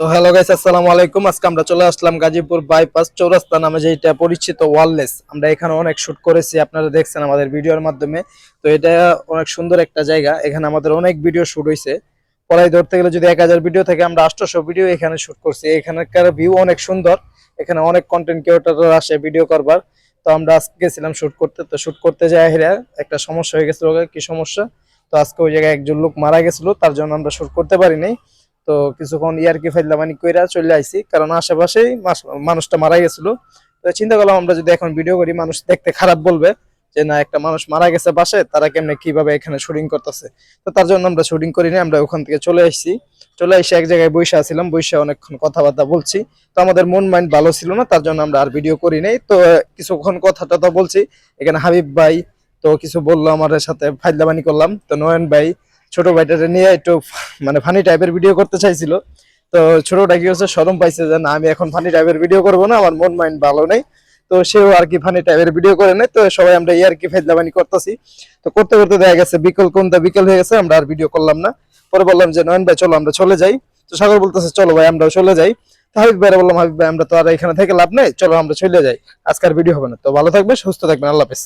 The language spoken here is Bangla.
তো হ্যালো গাইস আসসালামু আলাইকুম। আজকে আমরা চলে আসলাম গাজীপুর বাইপাস চৌরাস্তা নামে যেটা পরিচিত ওয়ারলেস। আমরা এখানে অনেক শুট করেছি, আপনারা দেখছেন আমাদের ভিডিওর মাধ্যমে। তো এটা অনেক সুন্দর একটা জায়গা, এখানে আমাদের অনেক ভিডিও শুট হয়েছে পড়াই ধরতে গেলে যদি এক হাজার ভিডিও থেকে, আমরা আটশোশো ভিডিও এখানে শুট করছি। এখানকার ভিউ অনেক সুন্দর, এখানে অনেক কন্টেন্ট ক্রিয়েটর আসে ভিডিও করবার। তো আমরা আজকে গেছিলাম শুট করতে, তো শুট করতে যাই হেরা একটা সমস্যা হয়ে গেছিল, কি সমস্যা? তো আজকে ওই জায়গায় একজন লোক মারা গেছিল, তার জন্য আমরা শুট করতে পারিনি তো কিছুক্ষণ ইয়ারকি ফাইলামানি কইরা চলে আইছি, কারণ আশেপাশেই মানুষটা মারা গেছিল। তো চিন্তা করলাম আমরা যদি এখন ভিডিও করি, মানুষ দেখতে খারাপ বলবে যে, না, একটা মানুষ মারা গেছে পাশে তারা কেমনে কীভাবে এখানে শুটিং করতেছে? তো তার জন্য আমরা শুটিং করি করিনি, আমরা ওখান থেকে চলে আসছি চলে এসে এক জায়গায় বসে আছিলাম বসে অনেকক্ষণ কথাবার্তা বলছি। তো আমাদের মন মাইন্ড ভালো ছিল না, তার জন্য আমরা আর ভিডিও করি নাই। তো কিছুক্ষণ কথা টথা বলছি। এখানে হাবিব ভাই তো কিছু বলল আমাদের সাথে, ফাইলামানি করলাম। তো নয়ন ভাই ছোট ভাইটারে নিয়ে একটু মানে ফানি টাইপের ভিডিও করতে চাইছিল। তো ছোটটা কি হচ্ছে সরম পাইছে যে না, আমি এখন ফানি টাইপের ভিডিও করব না, আমার মন মাইন্ড ভালো নেই। তো সেও আর কি ফানি টাইপের ভিডিও করে নেয়। তো সবাই আমরা ইয়ার কি ফাইজলামানি করতেছি। তো করতে করতে দেখা গেছে, বিকেল কোনটা বিকেল হয়ে গেছে, আমরা আর ভিডিও করলাম না। পরে বললাম যে, নয়ন ভাই, চলো, আমরা চলে যাই। তো সাগর বলতেছে, চলো ভাই, আমরাও চলে যাই। তো হাবিব ভাইরা বললাম, হাবিব ভাই, আমরা তো আর এখানে থেকে লাভ নেই, চলো, আমরা চলে যাই। আজকের ভিডিও হবে না। তো ভালো থাকবে সুস্থ থাকবেন, আল্লাহ হাফেজ।